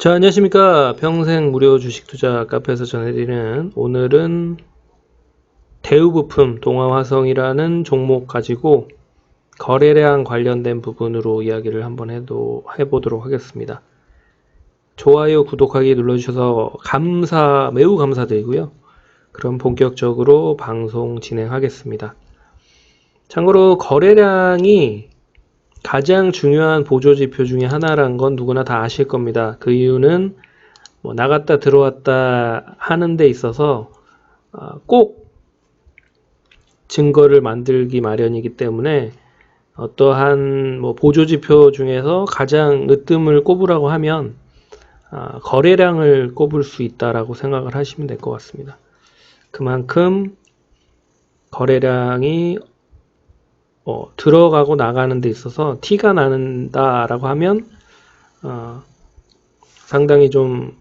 자, 안녕하십니까. 평생 무료 주식 투자 카페에서 전해드리는 오늘은 대우부품 동화화성이라는 종목 가지고 거래량 관련된 부분으로 이야기를 한번 해도, 해보도록 하겠습니다. 좋아요, 구독하기 눌러주셔서 감사, 매우 감사드리고요. 그럼 본격적으로 방송 진행하겠습니다. 참고로 거래량이 가장 중요한 보조 지표 중에 하나란 건 누구나 다 아실 겁니다. 그 이유는 뭐 나갔다 들어왔다 하는 데 있어서 아, 꼭 증거를 만들기 마련이기 때문에 어떠한 뭐 보조 지표 중에서 가장 으뜸을 꼽으라고 하면 아, 거래량을 꼽을 수 있다라고 생각을 하시면 될 것 같습니다. 그만큼 거래량이 어, 들어가고 나가는 데 있어서 티가 나는다라고 하면 어, 상당히 좀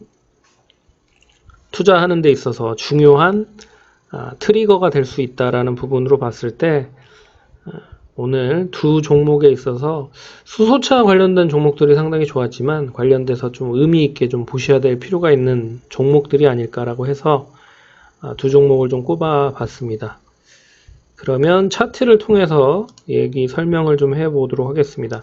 투자하는 데 있어서 중요한 아, 트리거가 될 수 있다라는 부분으로 봤을 때 어, 오늘 두 종목에 있어서 수소차 관련된 종목들이 상당히 좋았지만 관련돼서 좀 의미 있게 좀 보셔야 될 필요가 있는 종목들이 아닐까라고 해서 아, 두 종목을 좀 꼽아 봤습니다. 그러면 차트를 통해서 얘기 설명을 좀 해보도록 하겠습니다.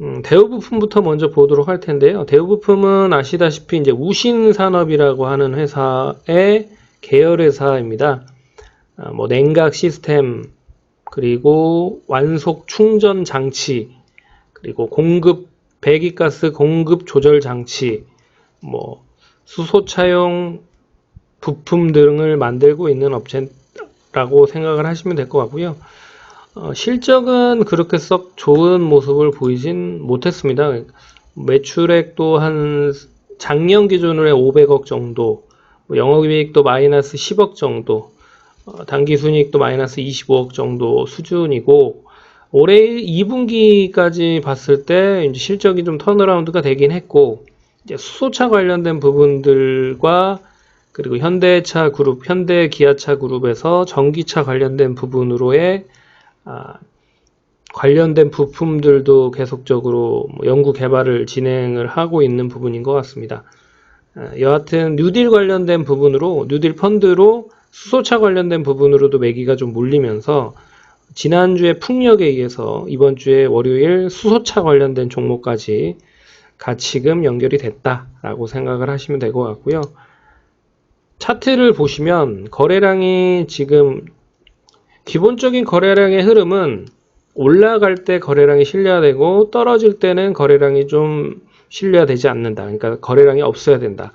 음, 대우 부품부터 먼저 보도록 할 텐데요. 대우 부품은 아시다시피 이제 우신 산업이라고 하는 회사의 계열 회사입니다. 아, 뭐 냉각 시스템 그리고 완속 충전 장치 그리고 공급 배기가스 공급 조절 장치 뭐 수소차용 부품 등을 만들고 있는 업체 라고 생각을 하시면 될 것 같고요. 어, 실적은 그렇게 썩 좋은 모습을 보이진 못했습니다. 매출액도 한 작년 기준으로 500억 정도, 뭐 영업이익도 마이너스 10억 정도, 어, 당기순이익도 마이너스 25억 정도 수준이고 올해 2분기까지 봤을 때 실적이 좀 턴어라운드가 되긴 했고 수소차 관련된 부분들과 그리고 현대차 그룹, 현대 기아차 그룹에서 전기차 관련된 부분으로의 아, 관련된 부품들도 계속적으로 뭐 연구 개발을 진행을 하고 있는 부분인 것 같습니다. 아, 여하튼 뉴딜 관련된 부분으로 뉴딜 펀드로 수소차 관련된 부분으로도 매기가 좀 몰리면서 지난주에 풍력에 의해서 이번 주에 월요일 수소차 관련된 종목까지 가치금 연결이 됐다라고 생각을 하시면 될 것 같고요. 차트를 보시면 거래량이 지금 기본적인 거래량의 흐름은 올라갈 때 거래량이 신뢰되고 떨어질 때는 거래량이 좀 신뢰되지 않는다. 그러니까 거래량이 없어야 된다.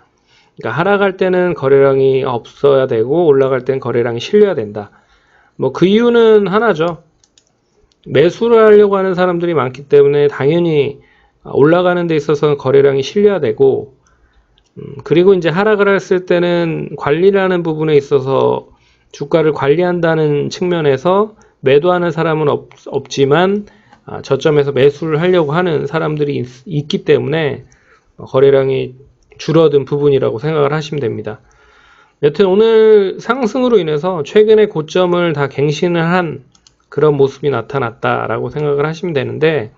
그러니까 하락할 때는 거래량이 없어야 되고 올라갈 때는 거래량이 실려야 된다. 뭐 그 이유는 하나죠. 매수를 하려고 하는 사람들이 많기 때문에 당연히 올라가는 데 있어서는 거래량이 실려야 되고 음, 그리고 이제 하락을 했을 때는 관리라는 부분에 있어서 주가를 관리한다는 측면에서 매도하는 사람은 없, 없지만 아, 저점에서 매수를 하려고 하는 사람들이 있, 기 때문에 거래량이 줄어든 부분이라고 생각을 하시면 됩니다. 여튼 오늘 상승으로 인해서 최근의 고점을 다 갱신을 한 그런 모습이 나타났다라고 생각을 하시면 되는데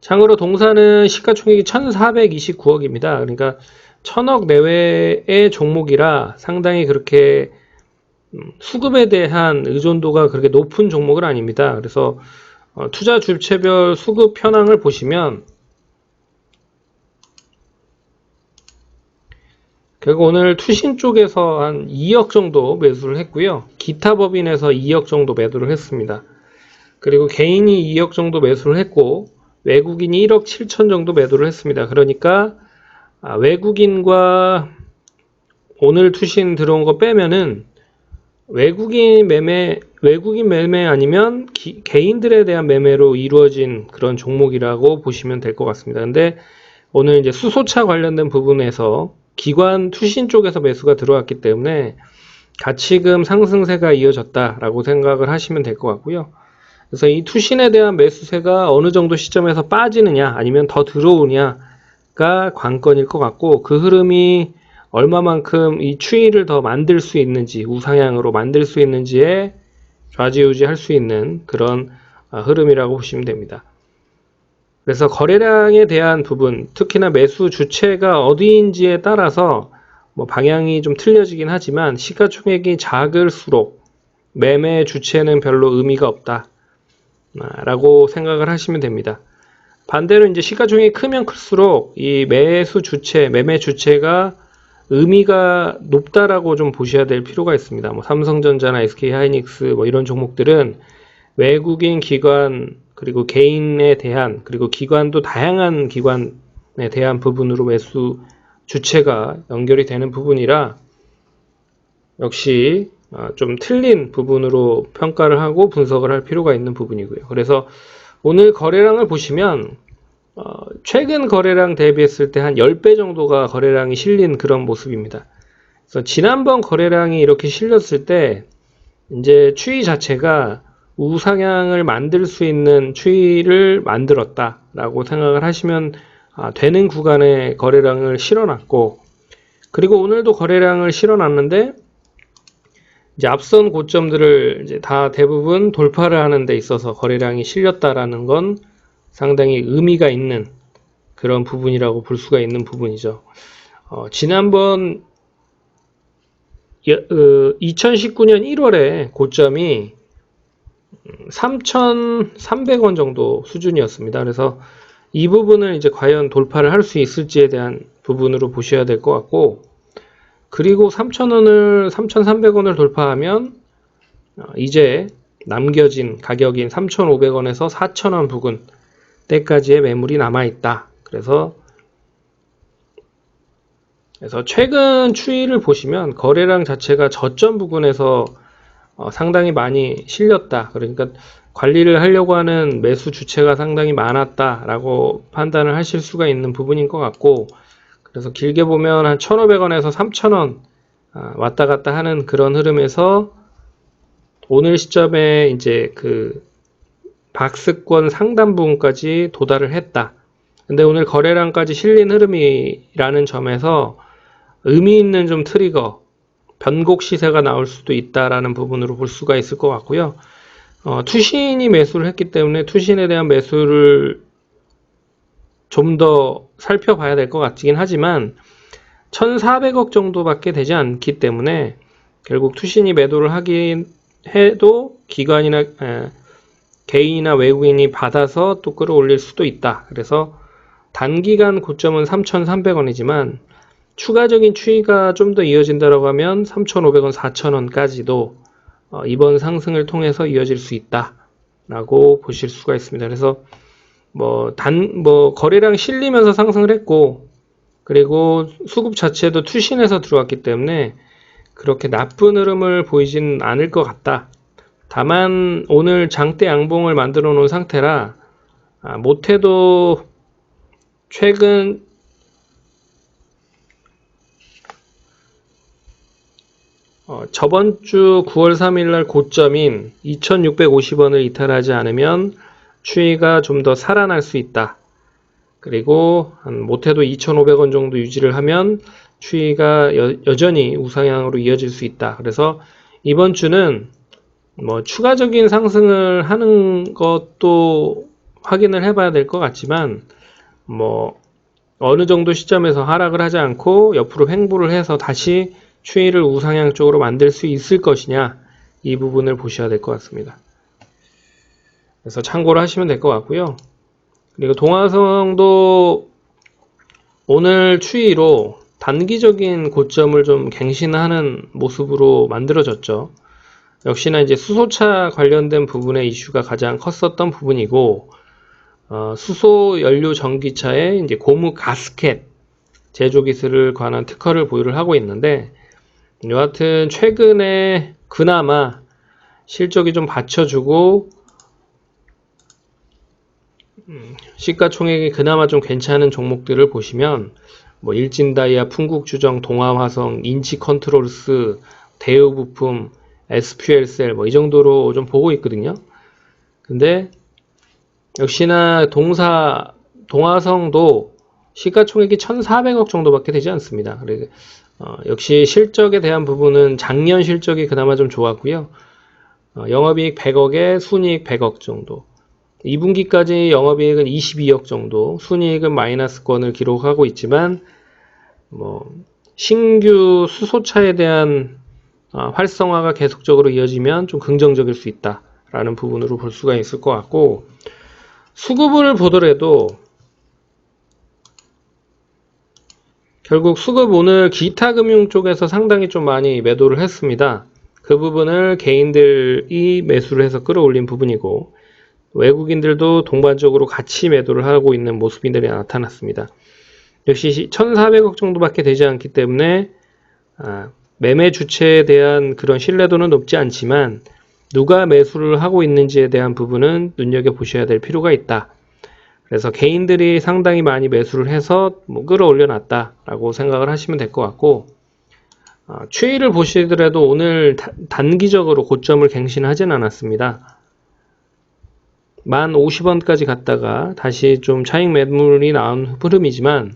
참고로 동사는 시가총액이 1429억입니다. 그러니까 천억 내외의 종목이라 상당히 그렇게 음, 수급에 대한 의존도가 그렇게 높은 종목은 아닙니다. 그래서 어, 투자 주체별 수급 현황을 보시면 결국 오늘 투신 쪽에서 한 2억 정도 매수를 했고요. 기타 법인에서 2억 정도 매도를 했습니다. 그리고 개인이 2억 정도 매수를 했고 외국인이 1억 7천 정도 매도를 했습니다. 그러니까 아, 외국인과 오늘 투신 들어온 거 빼면은 외국인 매매, 외국인 매매 아니면 기, 개인들에 대한 매매로 이루어진 그런 종목이라고 보시면 될 것 같습니다. 근데 오늘 이제 수소차 관련된 부분에서 기관 투신 쪽에서 매수가 들어왔기 때문에 가치금 상승세가 이어졌다라고 생각을 하시면 될 것 같고요. 그래서 이 투신에 대한 매수세가 어느 정도 시점에서 빠지느냐 아니면 더 들어오냐가 관건일 것 같고 그 흐름이 얼마만큼 이 추이를 더 만들 수 있는지 우상향으로 만들 수 있는지에 좌지우지 할 수 있는 그런 아, 흐름이라고 보시면 됩니다. 그래서 거래량에 대한 부분, 특히나 매수 주체가 어디인지에 따라서 뭐 방향이 좀 틀려지긴 하지만 시가총액이 작을수록 매매 주체는 별로 의미가 없다. 아, 라고 생각을 하시면 됩니다. 반대로 이제 시가총액이 크면 클수록 이 매수 주체, 매매 주체가 의미가 높다라고 좀 보셔야 될 필요가 있습니다. 뭐 삼성전자나 SK 하이닉스 뭐 이런 종목들은 외국인 기관 그리고 개인에 대한 그리고 기관도 다양한 기관에 대한 부분으로 매수 주체가 연결이 되는 부분이라 역시 아, 좀 틀린 부분으로 평가를 하고 분석을 할 필요가 있는 부분이고요. 그래서 오늘 거래량을 보시면 어, 최근 거래량 대비했을 때 한 10배 정도가 거래량이 실린 그런 모습입니다. 그래서 지난번 거래량이 이렇게 실렸을 때 이제 추이 자체가 우상향을 만들 수 있는 추이를 만들었다라고 생각을 하시면 아, 되는 구간에 거래량을 실어놨고 그리고 오늘도 거래량을 실어놨는데 이제 앞선 고점들을 이제 다 대부분 돌파를 하는 데 있어서 거래량이 실렸다라는 건 상당히 의미가 있는 그런 부분이라고 볼 수가 있는 부분이죠. 어, 지난번 2019년 1월에 고점이 3,300원 정도 수준이었습니다. 그래서 이 부분을 이제 과연 돌파를 할 수 있을지에 대한 부분으로 보셔야 될 것 같고, 그리고 3,000원을, 3,300원을 돌파하면, 어, 이제 남겨진 가격인 3,500원에서 4,000원 부근 때까지의 매물이 남아 있다. 그래서, 그래서 최근 추이를 보시면 거래량 자체가 저점 부근에서 어, 상당히 많이 실렸다. 그러니까 관리를 하려고 하는 매수 주체가 상당히 많았다라고 판단을 하실 수가 있는 부분인 것 같고, 그래서 길게 보면 한 1,500원에서 3,000원 아, 왔다 갔다 하는 그런 흐름에서 오늘 시점에 이제 그 박스권 상단 부분까지 도달을 했다. 근데 오늘 거래량까지 실린 흐름이라는 점에서 의미 있는 좀 트리거, 변곡 시세가 나올 수도 있다라는 부분으로 볼 수가 있을 것 같고요. 어, 투신이 매수를 했기 때문에 투신에 대한 매수를 좀 더 살펴봐야 될 것 같긴 하지만 1,400억 정도밖에 되지 않기 때문에 결국 투신이 매도를 하긴 해도 기관이나 에, 개인이나 외국인이 받아서 또 끌어올릴 수도 있다. 그래서 단기간 고점은 3,300원이지만 추가적인 추이가 좀 더 이어진다고 하면 3,500원, 4,000원까지도 어, 이번 상승을 통해서 이어질 수 있다라고 보실 수가 있습니다. 그래서 뭐 단 뭐 거래량 실리면서 상승을 했고 그리고 수급 자체도 투신해서 들어왔기 때문에 그렇게 나쁜 흐름을 보이진 않을 것 같다. 다만 오늘 장대 양봉을 만들어 놓은 상태라 아, 못해도 최근 어, 저번 주 9월 3일 날 고점인 2650원을 이탈하지 않으면 추이가 좀 더 살아날 수 있다. 그리고 한 못해도 2500원 정도 유지를 하면 추이가 여, 전히 우상향으로 이어질 수 있다. 그래서 이번 주는 뭐 추가적인 상승을 하는 것도 확인을 해봐야 될 것 같지만 뭐 어느 정도 시점에서 하락을 하지 않고 옆으로 횡보를 해서 다시 추이를 우상향 쪽으로 만들 수 있을 것이냐 이 부분을 보셔야 될 것 같습니다. 그래서 참고를 하시면 될 것 같고요. 그리고 동화성도 오늘 추이로 단기적인 고점을 좀 갱신하는 모습으로 만들어졌죠. 역시나 이제 수소차 관련된 부분의 이슈가 가장 컸었던 부분이고, 어, 수소 연료 전기차의 이제 고무 가스켓 제조 기술을 관한 특허를 보유를 하고 있는데, 여하튼 최근에 그나마 실적이 좀 받쳐주고 음, 시가총액이 그나마 좀 괜찮은 종목들을 보시면 뭐 일진다이아, 풍국주정, 동아화성, 인치컨트롤스, 대우부품, SPL셀 뭐 이 정도로 좀 보고 있거든요. 근데 역시나 동사 동화성도 시가총액이 1,400억 정도밖에 되지 않습니다. 그래서 어, 역시 실적에 대한 부분은 작년 실적이 그나마 좀 좋았고요. 어, 영업이익 100억에 순이익 100억 정도. 2분기까지 영업이익은 22억 정도, 순이익은 마이너스권을 기록하고 있지만 뭐 신규 수소차에 대한 어, 활성화가 계속적으로 이어지면 좀 긍정적일 수 있다라는 부분으로 볼 수가 있을 것 같고 수급을 보더라도 결국 수급 오늘 기타 금융 쪽에서 상당히 좀 많이 매도를 했습니다. 그 부분을 개인들이 매수를 해서 끌어올린 부분이고 외국인들도 동반적으로 같이 매도를 하고 있는 모습들이 나타났습니다. 역시 1,400억 정도밖에 되지 않기 때문에 아, 매매 주체에 대한 그런 신뢰도는 높지 않지만 누가 매수를 하고 있는지에 대한 부분은 눈여겨 보셔야 될 필요가 있다. 그래서 개인들이 상당히 많이 매수를 해서 뭐 끌어올려 놨다라고 생각을 하시면 될 것 같고 어, 추이를 보시더라도 오늘 다- 단기적으로 고점을 갱신하진 않았습니다. 만 50원까지 갔다가 다시 좀 차익 매물이 나온 흐름이지만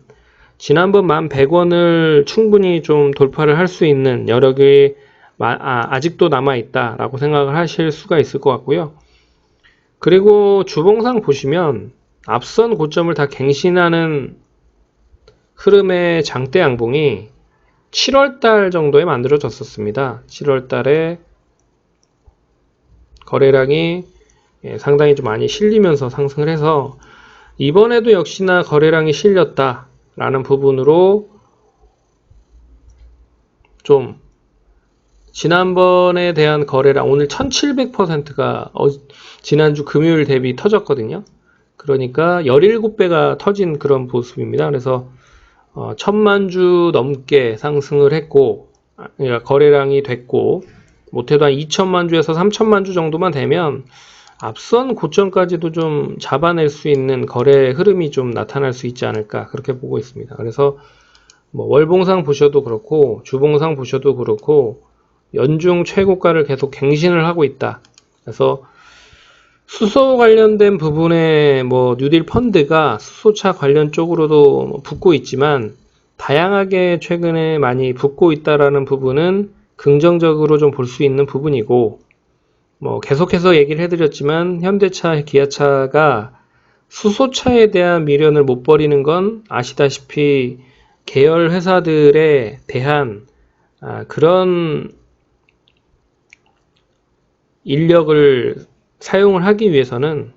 지난번 만 100원을 충분히 좀 돌파를 할 수 있는 여력이 마- 아, 직도 남아 있다 라고 생각을 하실 수가 있을 것 같고요. 그리고 주봉상 보시면 앞선 고점을 다 갱신하는 흐름의 장대 양봉이 7월 달 정도에 만들어졌었습니다. 7월 달에 거래량이 예, 상당히 좀 많이 실리면서 상승을 해서 이번에도 역시나 거래량이 실렸다 라는 부분으로 좀 지난번에 대한 거래량 오늘 1700%가 지난주 금요일 대비 터졌거든요. 그러니까 17배가 터진 그런 모습입니다. 그래서 어, 천만 주 넘게 상승을 했고, 아, 그러니까 거래량이 됐고, 못해도 한 2천만 주에서 3천만 주 정도만 되면 앞선 고점까지도 좀 잡아낼 수 있는 거래 흐름이 좀 나타날 수 있지 않을까 그렇게 보고 있습니다. 그래서 뭐 월봉상 보셔도 그렇고 주봉상 보셔도 그렇고 연중 최고가를 계속 갱신을 하고 있다. 그래서 수소 관련된 부분에 뭐 뉴딜 펀드가 수소차 관련 쪽으로도 뭐 붙고 있지만 다양하게 최근에 많이 붙고 있다라는 부분은 긍정적으로 좀 볼 수 있는 부분이고 뭐 계속해서 얘기를 해드렸지만 현대차, 기아차가 수소차에 대한 미련을 못 버리는 건 아시다시피 계열 회사들에 대한 아, 그런 인력을 사용을 하기 위해서는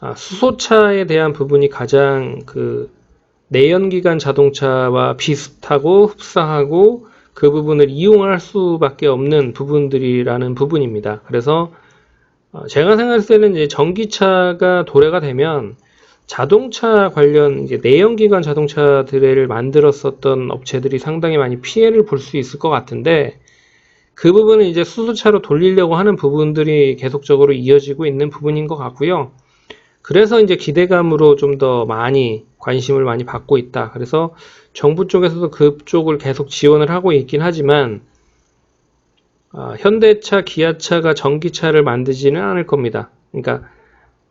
아, 수소차에 대한 부분이 가장 그 내연기관 자동차와 비슷하고 흡사하고 그 부분을 이용할 수밖에 없는 부분들이라는 부분입니다. 그래서 어, 제가 생각했을 때는 이제 전기차가 도래가 되면 자동차 관련 이제 내연기관 자동차들을 만들었었던 업체들이 상당히 많이 피해를 볼 수 있을 것 같은데 그 부분은 이제 수소차로 돌리려고 하는 부분들이 계속적으로 이어지고 있는 부분인 것 같고요. 그래서 이제 기대감으로 좀 더 많이 관심을 많이 받고 있다. 그래서 정부 쪽에서도 그쪽을 계속 지원을 하고 있긴 하지만 아, 현대차, 기아차가 전기차를 만들지는 않을 겁니다. 그러니까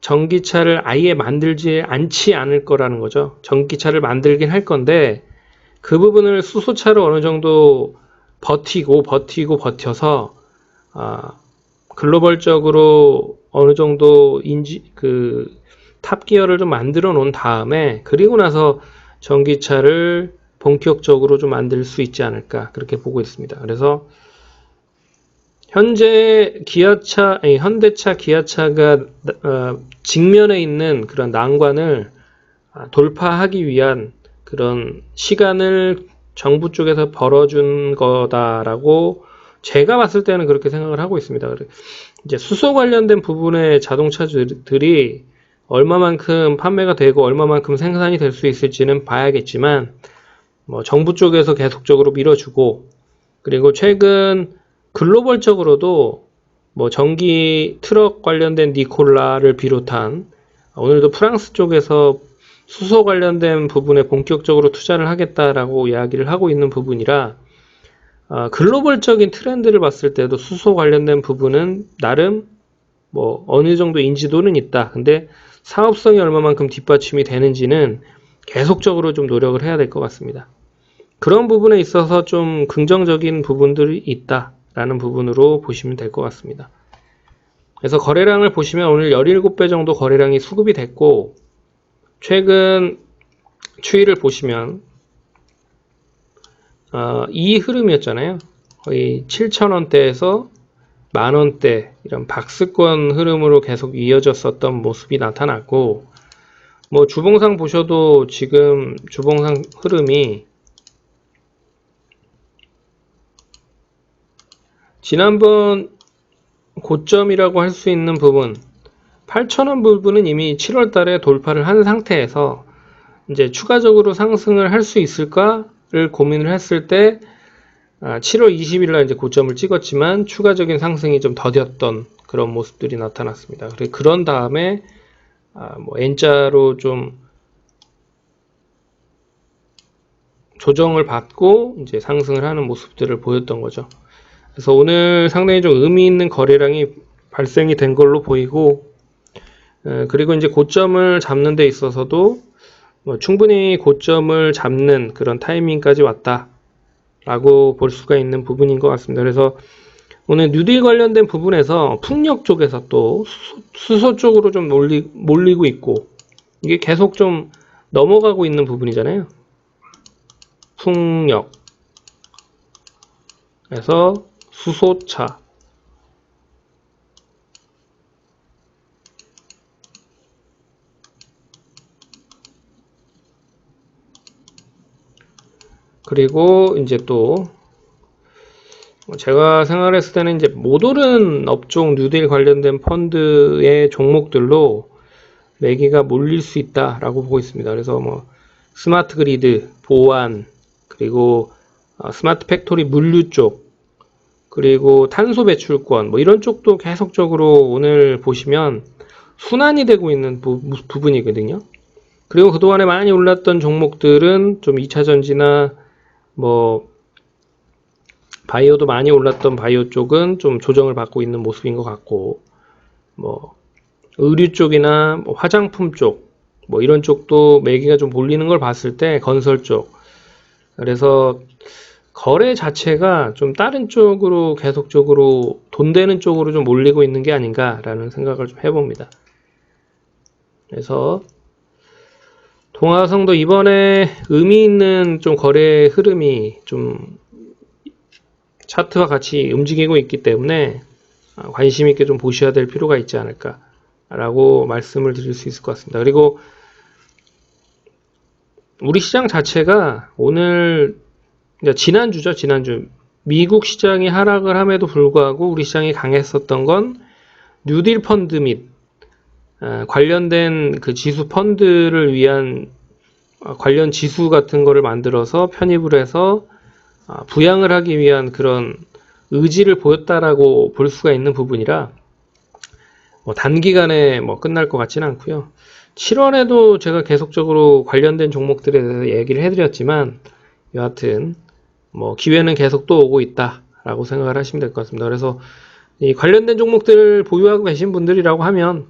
전기차를 아예 만들지 않지 않을 거라는 거죠. 전기차를 만들긴 할 건데 그 부분을 수소차로 어느 정도 버티고 버티고 버텨서 아, 글로벌적으로 어느 정도 인지 그 탑기어를 좀 만들어 놓은 다음에 그리고 나서 전기차를 본격적으로 좀 만들 수 있지 않을까 그렇게 보고 있습니다. 그래서 현재 기아차, 아니, 현대차, 기아차가 어, 직면에 있는 그런 난관을 아, 돌파하기 위한 그런 시간을 정부 쪽에서 벌어준 거다라고 제가 봤을 때는 그렇게 생각을 하고 있습니다. 이제 수소 관련된 부분의 자동차들이 얼마만큼 판매가 되고 얼마만큼 생산이 될 수 있을지는 봐야겠지만 뭐 정부 쪽에서 계속적으로 밀어주고 그리고 최근 글로벌적으로도 뭐 전기 트럭 관련된 니콜라를 비롯한 오늘도 프랑스 쪽에서 수소 관련된 부분에 본격적으로 투자를 하겠다라고 이야기를 하고 있는 부분이라 아, 글로벌적인 트렌드를 봤을 때도 수소 관련된 부분은 나름 뭐 어느 정도 인지도는 있다. 근데 사업성이 얼마만큼 뒷받침이 되는지는 계속적으로 좀 노력을 해야 될 것 같습니다. 그런 부분에 있어서 좀 긍정적인 부분들이 있다라는 부분으로 보시면 될 것 같습니다. 그래서 거래량을 보시면 오늘 17배 정도 거래량이 수급이 됐고 최근 추이를 보시면 어, 이 흐름이었잖아요. 거의 7,000원대에서 만원대 이런 박스권 흐름으로 계속 이어졌었던 모습이 나타났고 뭐 주봉상 보셔도 지금 주봉상 흐름이 지난번 고점이라고 할 수 있는 부분 8,000원 부분은 이미 7월 달에 돌파를 한 상태에서 이제 추가적으로 상승을 할 수 있을까를 고민을 했을 때 아, 7월 20일 날 이제 고점을 찍었지만 추가적인 상승이 좀 더뎠던 그런 모습들이 나타났습니다. 그래 그런 다음에 아, 뭐 N자로 좀 조정을 받고 이제 상승을 하는 모습들을 보였던 거죠. 그래서 오늘 상당히 좀 의미 있는 거래량이 발생이 된 걸로 보이고 에, 그리고 이제 고점을 잡는 데 있어서도 뭐 충분히 고점을 잡는 그런 타이밍까지 왔다. 라고 볼 수가 있는 부분인 것 같습니다. 그래서 오늘 뉴딜 관련된 부분에서 풍력 쪽에서 또 수소, 쪽으로 좀 몰리, 몰리고 있고 이게 계속 좀 넘어가고 있는 부분이잖아요. 풍력. 그래서 수소차. 그리고 이제 또 제가 생각했을 때는 이제 못 오른 업종 뉴딜 관련된 펀드의 종목들로 매기가 몰릴 수 있다라고 보고 있습니다. 그래서 뭐 스마트 그리드, 보안, 그리고 어, 스마트 팩토리 물류 쪽, 그리고 탄소 배출권, 뭐 이런 쪽도 계속적으로 오늘 보시면 순환이 되고 있는 부, 부분이거든요. 그리고 그동안에 많이 올랐던 종목들은 좀 2차 전지나 뭐 바이오도 많이 올랐던 바이오 쪽은 좀 조정을 받고 있는 모습인 것 같고 뭐 의류 쪽이나 뭐 화장품 쪽 뭐 이런 쪽도 매기가 좀 몰리는 걸 봤을 때 건설 쪽 그래서 거래 자체가 좀 다른 쪽으로 계속적으로 돈 되는 쪽으로 좀 몰리고 있는 게 아닌가라는 생각을 좀 해봅니다. 그래서 동화성도 이번에 의미 있는 좀 거래 흐름이 좀 차트와 같이 움직이고 있기 때문에 아, 관심 있게 좀 보셔야 될 필요가 있지 않을까라고 말씀을 드릴 수 있을 것 같습니다. 그리고 우리 시장 자체가 오늘 지난주죠, 지난주 미국 시장이 하락을 함에도 불구하고 우리 시장이 강했었던 건 뉴딜 펀드 및 아, 관련된 그 지수 펀드를 위한 아, 관련 지수 같은 거를 만들어서 편입을 해서 아, 부양을 하기 위한 그런 의지를 보였다라고 볼 수가 있는 부분이라 뭐 단기간에 뭐 끝날 것 같지는 않고요. 7월에도 제가 계속적으로 관련된 종목들에 대해서 얘기를 해드렸지만 여하튼 뭐 기회는 계속 또 오고 있다라고 생각을 하시면 될 것 같습니다. 그래서 이 관련된 종목들을 보유하고 계신 분들이라고 하면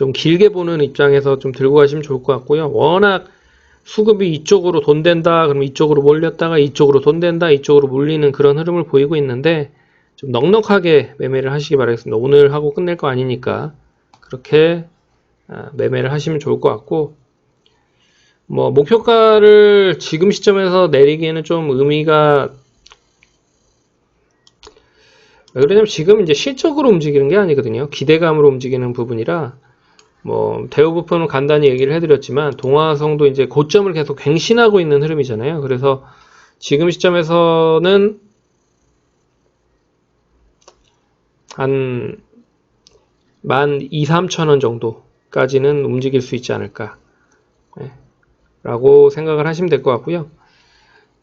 좀 길게 보는 입장에서 좀 들고 가시면 좋을 것 같고요. 워낙 수급이 이쪽으로 돈 된다, 그럼 이쪽으로 몰렸다가 이쪽으로 돈 된다, 이쪽으로 몰리는 그런 흐름을 보이고 있는데 좀 넉넉하게 매매를 하시기 바라겠습니다. 오늘 하고 끝낼 거 아니니까 그렇게 아, 매매를 하시면 좋을 것 같고 뭐 목표가를 지금 시점에서 내리기에는 좀 의미가 왜 그러냐면 지금 이제 실적으로 움직이는 게 아니거든요. 기대감으로 움직이는 부분이라 뭐 대우 부품은 간단히 얘기를 해드렸지만 동화성도 이제 고점을 계속 갱신하고 있는 흐름이잖아요. 그래서 지금 시점에서는 한만 2, 3천 원 정도까지는 움직일 수 있지 않을까 네. 라고 생각을 하시면 될 것 같고요.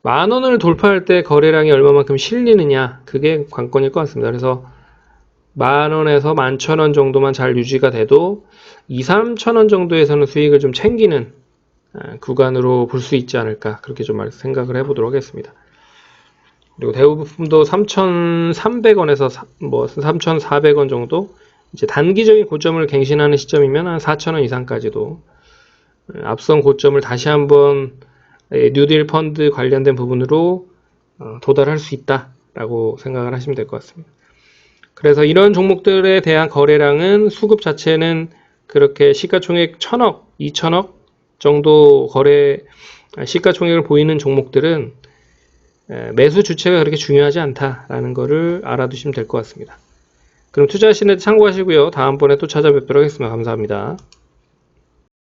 만 원을 돌파할 때 거래량이 얼마만큼 실리느냐 그게 관건일 것 같습니다. 그래서 만 원에서 만 천 원 정도만 잘 유지가 돼도 2, 3천 원 정도에서는 수익을 좀 챙기는 아, 구간으로 볼 수 있지 않을까 그렇게 좀 생각을 해보도록 하겠습니다. 그리고 대우부품도 3,300원에서 뭐 3,400원 정도 이제 단기적인 고점을 갱신하는 시점이면 한 4,000원 이상까지도 앞선 고점을 다시 한번 뉴딜 펀드 관련된 부분으로 어, 도달할 수 있다라고 생각을 하시면 될 것 같습니다. 그래서 이런 종목들에 대한 거래량은 수급 자체는 그렇게 시가총액 1000억, 2000억 정도 거래 아, 시가총액을 보이는 종목들은 에, 매수 주체가 그렇게 중요하지 않다라는 것을 알아두시면 될 것 같습니다. 그럼 투자하시는 데 참고하시고요. 다음번에 또 찾아뵙도록 하겠습니다. 감사합니다.